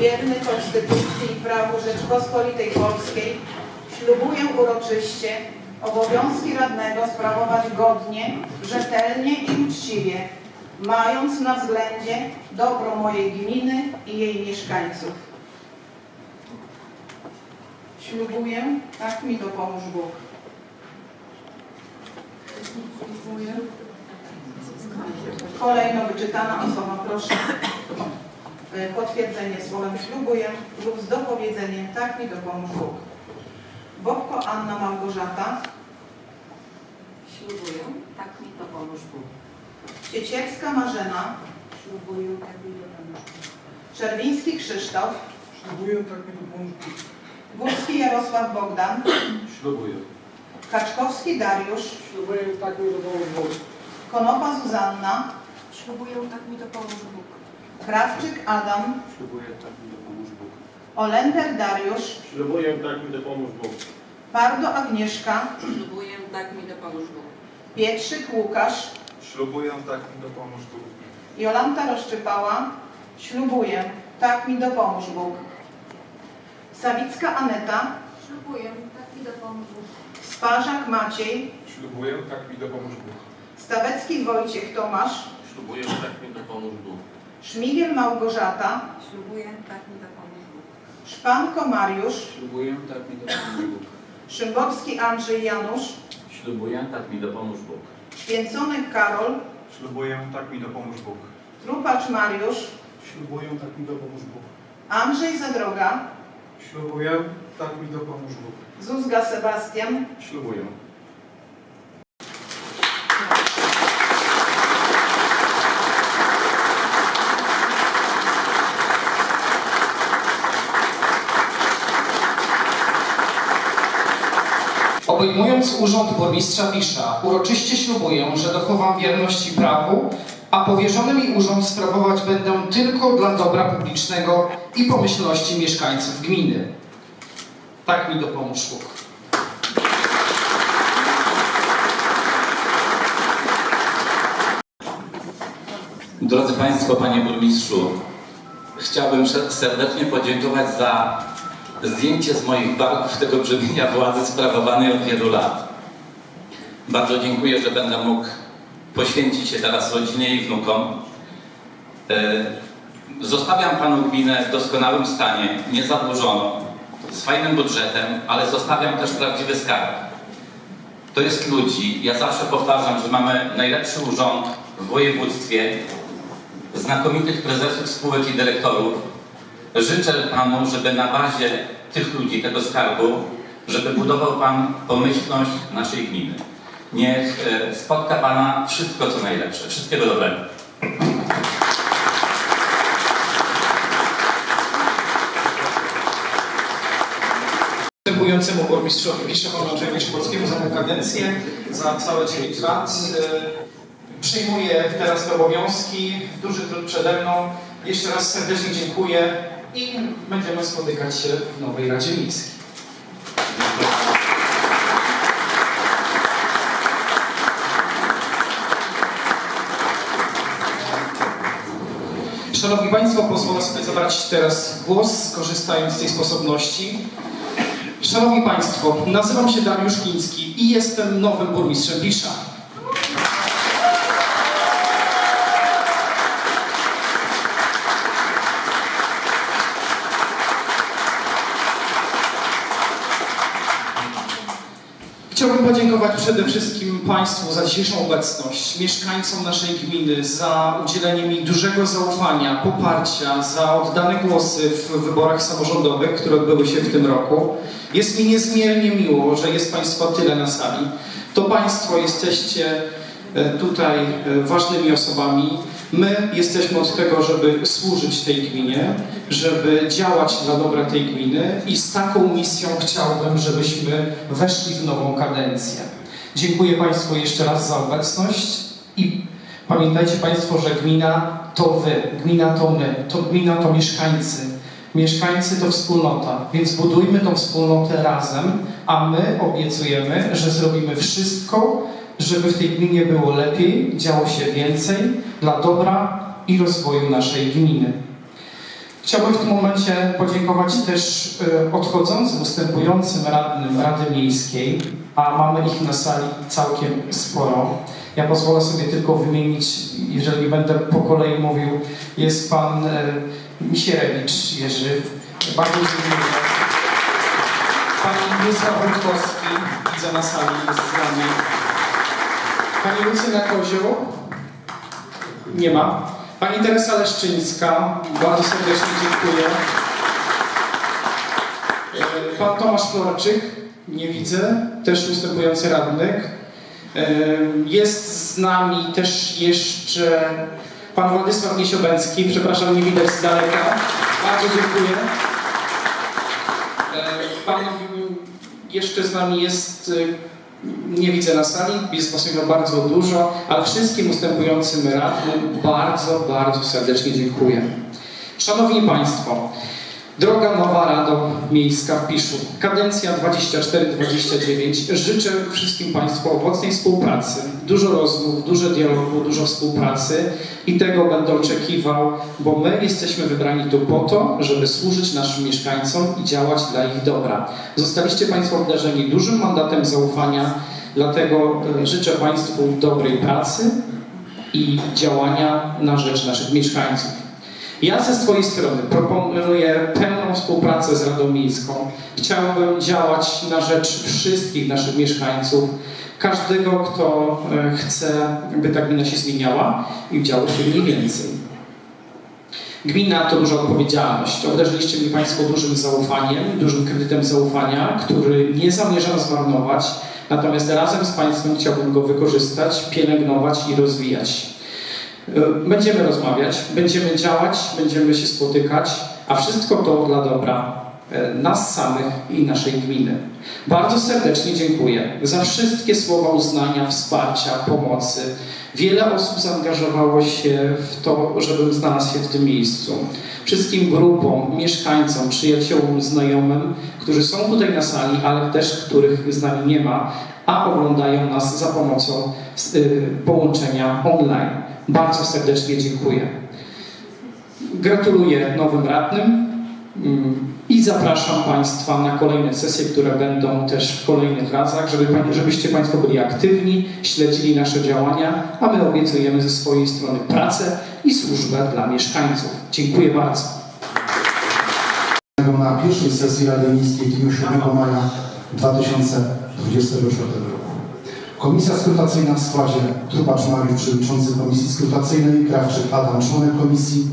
wierny Konstytucji i prawu Rzeczpospolitej Polskiej, ślubuję uroczyście obowiązki radnego sprawować godnie, rzetelnie i uczciwie, mając na względzie dobro mojej gminy i jej mieszkańców. Ślubuję, tak mi dopomóż Bóg. Kolejno wyczytana osoba, proszę potwierdzenie słowem ślubuję lub z dopowiedzeniem tak mi dopomóż Bóg. Bobko Anna Małgorzata, Ślubuję, tak mi to pomóż Bóg. Ciecierska Marzena, Ślubuję, tak mi to pomóż Bóg. Czerwiński Krzysztof, Ślubuję tak mi dopomóż Bóg. Górski Jarosław Bogdan, Ślubuję. Kaczkowski Dariusz, Ślubuję tak mi dopomóż Bóg. Konopa Zuzanna, Ślubuję, tak mi to pomóż Bóg. Krawczyk Adam, Ślubuję tak mi dopomóż Bóg. Olender Dariusz, Ślubuję tak mi dopomóż Bóg. Pardo Agnieszka, Ślubuję, tak mi to pomóż Bóg. Pietrzyk Łukasz, Ślubuję tak mi dopomóż Bóg. Jolanta Rozczypała, ślubuję, tak mi dopomóż Bóg. Sawicka Aneta, Ślubuję, tak mi to pomóż Bóg. Sparzak Maciej, Ślubuję tak mi dopomóż Bóg. Stawecki Wojciech Tomasz, Ślubuję tak mi dopomóż Bóg. Szmigiel Małgorzata, Ślubuję, tak mi to pomóż Bóg. Szpanko Mariusz, Ślubuję, tak mi dopomóż Bóg. Szymborski Andrzej Janusz, Ślubuję, tak mi dopomóż Bóg. Święcony Karol, Ślubuję tak mi dopomóż Bóg. Trupacz Mariusz, Ślubuję tak mi dopomóż Bóg. Andrzej Zadroga, Ślubuję tak mi dopomóż Bóg. Zuzga Sebastian, Ślubuję. Obejmując urząd burmistrza Bisza, uroczyście ślubuję, że dochowam wierności prawu, a powierzony mi urząd sprawować będę tylko dla dobra publicznego i pomyślności mieszkańców gminy. Tak mi dopomóż Bóg. Drodzy Państwo, Panie Burmistrzu, chciałbym serdecznie podziękować za zdjęcie z moich barków tego brzemienia władzy sprawowanej od wielu lat. Bardzo dziękuję, że będę mógł poświęcić się teraz rodzinie i wnukom. E, Zostawiam Panu gminę w doskonałym stanie, niezadłużoną, z fajnym budżetem, ale zostawiam też prawdziwy skarb. To jest ludzi. Ja zawsze powtarzam, że mamy najlepszy urząd w województwie, znakomitych prezesów spółek i dyrektorów. Życzę Panu, żeby na bazie tych ludzi, tego skarbu, żeby budował Pan pomyślność naszej gminy. Niech e, spotka Pana wszystko, co najlepsze. Wszystkiego dobrego. Występującemu burmistrzowi Biszowowi Andrzejowi Szpolskiemu za kadencję, za całe 9 lat. Przyjmuję teraz te obowiązki, duży trud przede mną. Jeszcze raz serdecznie dziękuję i będziemy spotykać się w Nowej Radzie Miejskiej. Szanowni Państwo, pozwolę sobie zabrać teraz głos, korzystając z tej sposobności. Szanowni Państwo, nazywam się Dariusz Kiński i jestem nowym burmistrzem Bisza. Chciałbym podziękować przede wszystkim Państwu za dzisiejszą obecność, mieszkańcom naszej gminy za udzielenie mi dużego zaufania, poparcia, za oddane głosy w wyborach samorządowych, które odbyły się w tym roku. Jest mi niezmiernie miło, że jest Państwa tyle na sali. To Państwo jesteście tutaj e, ważnymi osobami. My jesteśmy od tego, żeby służyć tej gminie, żeby działać dla dobra tej gminy i z taką misją chciałbym, żebyśmy weszli w nową kadencję. Dziękuję Państwu jeszcze raz za obecność i pamiętajcie Państwo, że gmina to Wy, gmina to my, to gmina to mieszkańcy. Mieszkańcy to wspólnota, więc budujmy tą wspólnotę razem, a my obiecujemy, że zrobimy wszystko, żeby w tej gminie było lepiej, działo się więcej dla dobra i rozwoju naszej gminy. Chciałbym w tym momencie podziękować też e, odchodzącym, ustępującym radnym Rady Miejskiej, a mamy ich na sali całkiem sporo. Ja pozwolę sobie tylko wymienić, jeżeli będę po kolei mówił, jest pan e, Misierewicz Jerzy. Bardzo dziękuję. Pan Miesław Rutkowski, widzę na sali, jest z nami. Pani Lucyna Kozioł? Nie ma. Pani Teresa Leszczyńska, bardzo serdecznie dziękuję. E, Pan Tomasz Florczyk, nie widzę, też ustępujący radnych. E, Jest z nami też jeszcze pan Władysław Niesiobęcki, przepraszam, nie widać z daleka. Bardzo dziękuję. E, Pan jeszcze z nami jest, nie widzę na sali, jest chyba bardzo dużo, ale wszystkim ustępującym radnym bardzo, bardzo serdecznie dziękuję. Szanowni Państwo, Droga Nowa Rado Miejska w Piszu, kadencja 24-29. Życzę wszystkim Państwu owocnej współpracy, dużo rozmów, dużo dialogu, dużo współpracy i tego będę oczekiwał, bo my jesteśmy wybrani tu po to, żeby służyć naszym mieszkańcom i działać dla ich dobra. Zostaliście Państwo obdarzeni dużym mandatem zaufania, dlatego e, życzę Państwu dobrej pracy i działania na rzecz naszych mieszkańców. Ja ze swojej strony proponuję pełną współpracę z Radą Miejską. Chciałbym działać na rzecz wszystkich naszych mieszkańców, każdego, kto e, chce, by ta gmina się zmieniała i działo się mniej więcej. Gmina to duża odpowiedzialność. Obdarzyliście mnie Państwo dużym zaufaniem, dużym kredytem zaufania, który nie zamierzam zmarnować, natomiast razem z Państwem chciałbym go wykorzystać, pielęgnować i rozwijać. Będziemy rozmawiać, będziemy działać, będziemy się spotykać, a wszystko to dla dobra e, nas samych i naszej gminy. Bardzo serdecznie dziękuję za wszystkie słowa uznania, wsparcia, pomocy. Wiele osób zaangażowało się w to, żebym znalazł się w tym miejscu. Wszystkim grupom, mieszkańcom, przyjaciołom, znajomym, którzy są tutaj na sali, ale też których z nami nie ma, a oglądają nas za pomocą y, połączenia online. Bardzo serdecznie dziękuję. Gratuluję nowym radnym mm, i zapraszam Państwa na kolejne sesje, które będą też w kolejnych razach, żeby, żebyście Państwo byli aktywni, śledzili nasze działania, a my obiecujemy ze swojej strony pracę i służbę dla mieszkańców. Dziękuję bardzo. na pierwszej sesji Rady Miejskiej w dniu 7 maja 2024 roku. Komisja skrutacyjna w składzie Trupacz Mariusz, przewodniczący Komisji Skrutacyjnej, Krawczyk Adam, członek komisji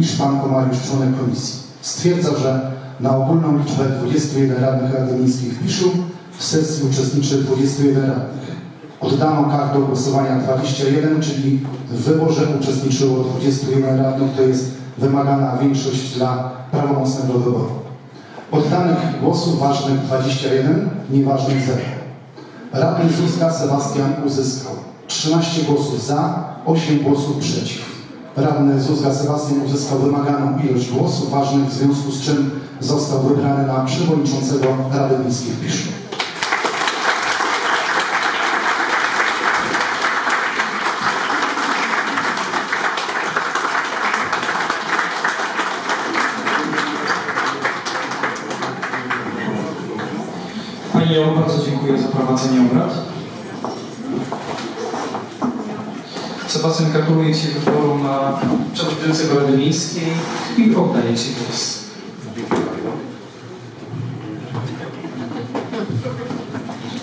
i Szpanko Mariusz, członek komisji. Stwierdza, że na ogólną liczbę 21 radnych Rady Miejskiej w Piszu w sesji uczestniczy 21 radnych. Oddano kart do głosowania 21, czyli w wyborze uczestniczyło 21 radnych, to jest wymagana większość dla prawomocnego wyboru. Oddanych głosów ważnych 21, nieważnych 0. Radny Zuzka Sebastian uzyskał 13 głosów za, 8 głosów przeciw. Radny Zuzka Sebastian uzyskał wymaganą ilość głosów ważnych, w związku z czym został wybrany na przewodniczącego Rady Miejskiej w Piszu. Pani Jolu, bardzo dziękuję za prowadzenie obrad. Sebastian, gratuluję Ci wyboru na przewodniczącego Rady Miejskiej i oddaję Ci głos.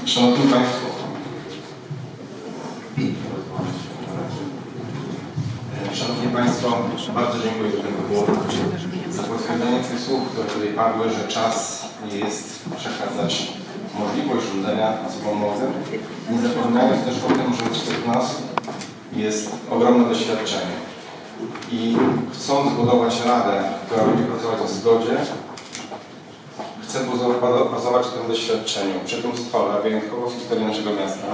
Szanowni Państwo, Szanowni Państwo, bardzo dziękuję za ten wybór, za potwierdzenie tych słów, które tutaj padły, że czas nie jest przekazać możliwość rządzenia osobom młodym, nie zapominając też o tym, że wśród nas jest ogromne doświadczenie. I chcąc budować radę, która będzie pracować w zgodzie, Chcę bazo- bazować na tym doświadczeniu. Przy tym stole, wyjątkowo w historii naszego miasta,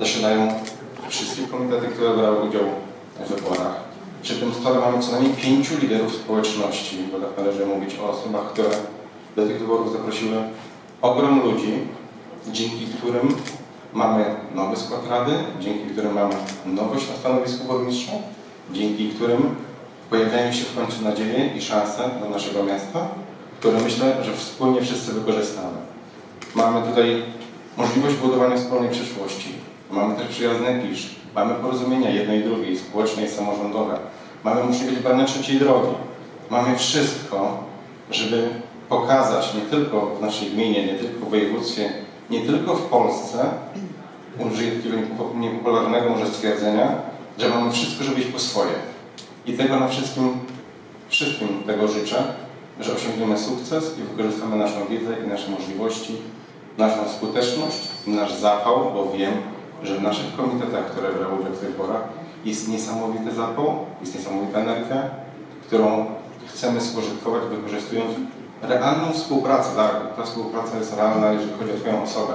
zasiadają wszystkie komitety, które brały udział w wyborach. Przy tym stole mamy co najmniej pięciu liderów społeczności, bo tak należy mówić o osobach, które do tych wyborów zaprosiły ogrom ludzi, dzięki którym mamy nowy skład rady, dzięki którym mamy nowość na stanowisku burmistrza, dzięki którym pojawiają się w końcu nadzieje i szanse dla naszego miasta, które myślę, że wspólnie wszyscy wykorzystamy. Mamy tutaj możliwość budowania wspólnej przyszłości. Mamy też przyjazny pisz. Mamy porozumienia jednej i drugiej, społeczne i samorządowe. Mamy możliwość wybrania trzeciej drogi. Mamy wszystko, żeby pokazać nie tylko w naszej gminie, nie tylko w województwie, nie tylko w Polsce, użyję takiego niepo- niepopularnego może stwierdzenia, że mamy wszystko, żeby iść po swoje. I tego na wszystkim, wszystkim tego życzę, że osiągniemy sukces i wykorzystamy naszą wiedzę i nasze możliwości, naszą skuteczność, nasz zapał, bo wiem, że w naszych komitetach, które brały udział w tych wyborach, jest niesamowity zapał, jest niesamowita energia, którą chcemy spożytkować, wykorzystując realną współpracę. Tak, ta współpraca jest realna, jeżeli chodzi o Twoją osobę.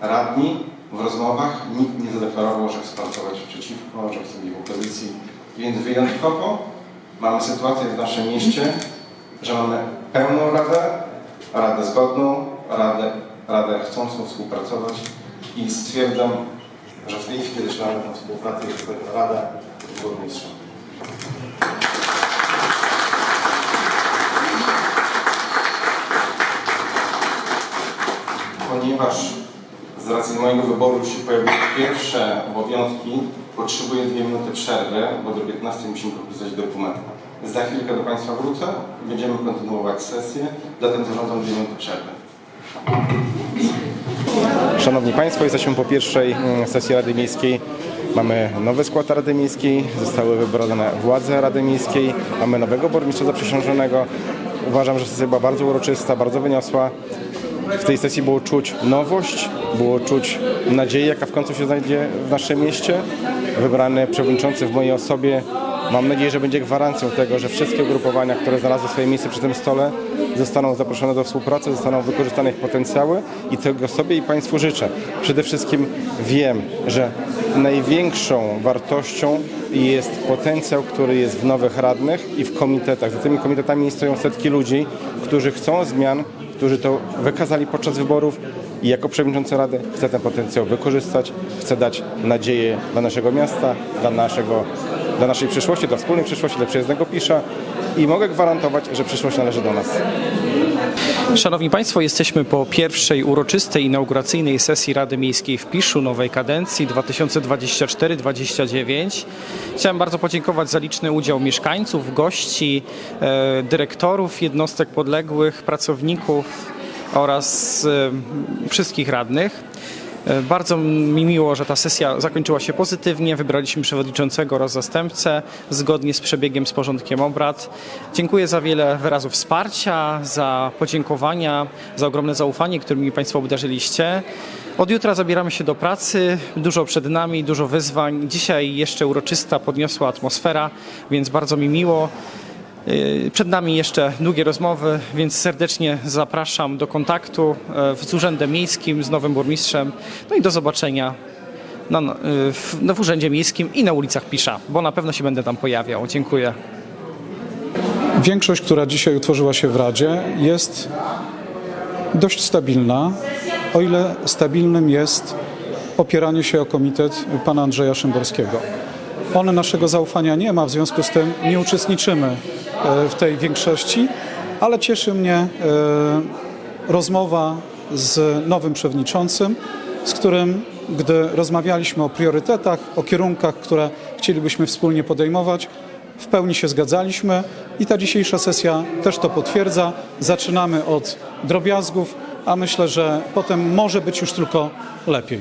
Radni w rozmowach nikt nie zadeklarował, że chce pracować przeciwko, że chce być w opozycji, więc wyjątkowo mamy sytuację w naszym mieście, że mamy pełną radę, radę zgodną, radę, radę chcącą współpracować i stwierdzam, że w tej chwili zaczynamy tę współpracę, chodzi o Radę Burmistrza. Ponieważ z racji mojego wyboru się pojawiły pierwsze obowiązki, potrzebuję dwie minuty przerwy, bo do 15 musimy podpisać dokument. Za chwilkę do Państwa wrócę będziemy kontynuować sesję, zatem zarządzam dwie minuty przerwy. Szanowni Państwo, jesteśmy po pierwszej mm, sesji Rady Miejskiej. Mamy nowy skład Rady Miejskiej, zostały wybrane władze Rady Miejskiej, mamy nowego burmistrza zaprzysiężonego. Uważam, że sesja była bardzo uroczysta, bardzo wyniosła. W tej sesji było czuć nowość, było czuć nadzieję, jaka w końcu się znajdzie w naszym mieście. Wybrany przewodniczący w mojej osobie, mam nadzieję, że będzie gwarancją tego, że wszystkie ugrupowania, które znalazły swoje miejsce przy tym stole, zostaną zaproszone do współpracy, zostaną wykorzystane ich potencjały i tego sobie i Państwu życzę. Przede wszystkim wiem, że największą wartością jest potencjał, który jest w nowych radnych i w komitetach. Za tymi komitetami stoją setki ludzi, którzy chcą zmian, którzy to wykazali podczas wyborów i jako przewodniczący Rady chcę ten potencjał wykorzystać, chcę dać nadzieję dla naszego miasta, dla, naszego, dla naszej przyszłości, dla wspólnej przyszłości, dla przyjaznego Pisza i mogę gwarantować, że przyszłość należy do nas. Szanowni Państwo, jesteśmy po pierwszej uroczystej inauguracyjnej sesji Rady Miejskiej w Piszu nowej kadencji 2024-2029. Chciałem bardzo podziękować za liczny udział mieszkańców, gości, e, dyrektorów jednostek podległych, pracowników oraz e, wszystkich radnych. E, Bardzo mi miło, że ta sesja zakończyła się pozytywnie. Wybraliśmy przewodniczącego oraz zastępcę zgodnie z przebiegiem, z porządkiem obrad. Dziękuję za wiele wyrazów wsparcia, za podziękowania, za ogromne zaufanie, którym mi Państwo obdarzyliście. Od jutra zabieramy się do pracy. Dużo przed nami, dużo wyzwań. Dzisiaj jeszcze uroczysta, podniosła atmosfera, więc bardzo mi miło. Yy, Przed nami jeszcze długie rozmowy, więc serdecznie zapraszam do kontaktu e, z Urzędem Miejskim, z nowym burmistrzem. No i do zobaczenia na, yy, w, no, w Urzędzie Miejskim i na ulicach Pisza, bo na pewno się będę tam pojawiał. Dziękuję. Większość, która dzisiaj utworzyła się w Radzie, jest dość stabilna, o ile stabilnym jest opieranie się o komitet pana Andrzeja Szymborskiego. On naszego zaufania nie ma, w związku z tym nie uczestniczymy e, w tej większości, ale cieszy mnie e, rozmowa z nowym przewodniczącym, z którym, gdy rozmawialiśmy o priorytetach, o kierunkach, które chcielibyśmy wspólnie podejmować, w pełni się zgadzaliśmy i ta dzisiejsza sesja też to potwierdza. Zaczynamy od drobiazgów, a myślę, że potem może być już tylko lepiej.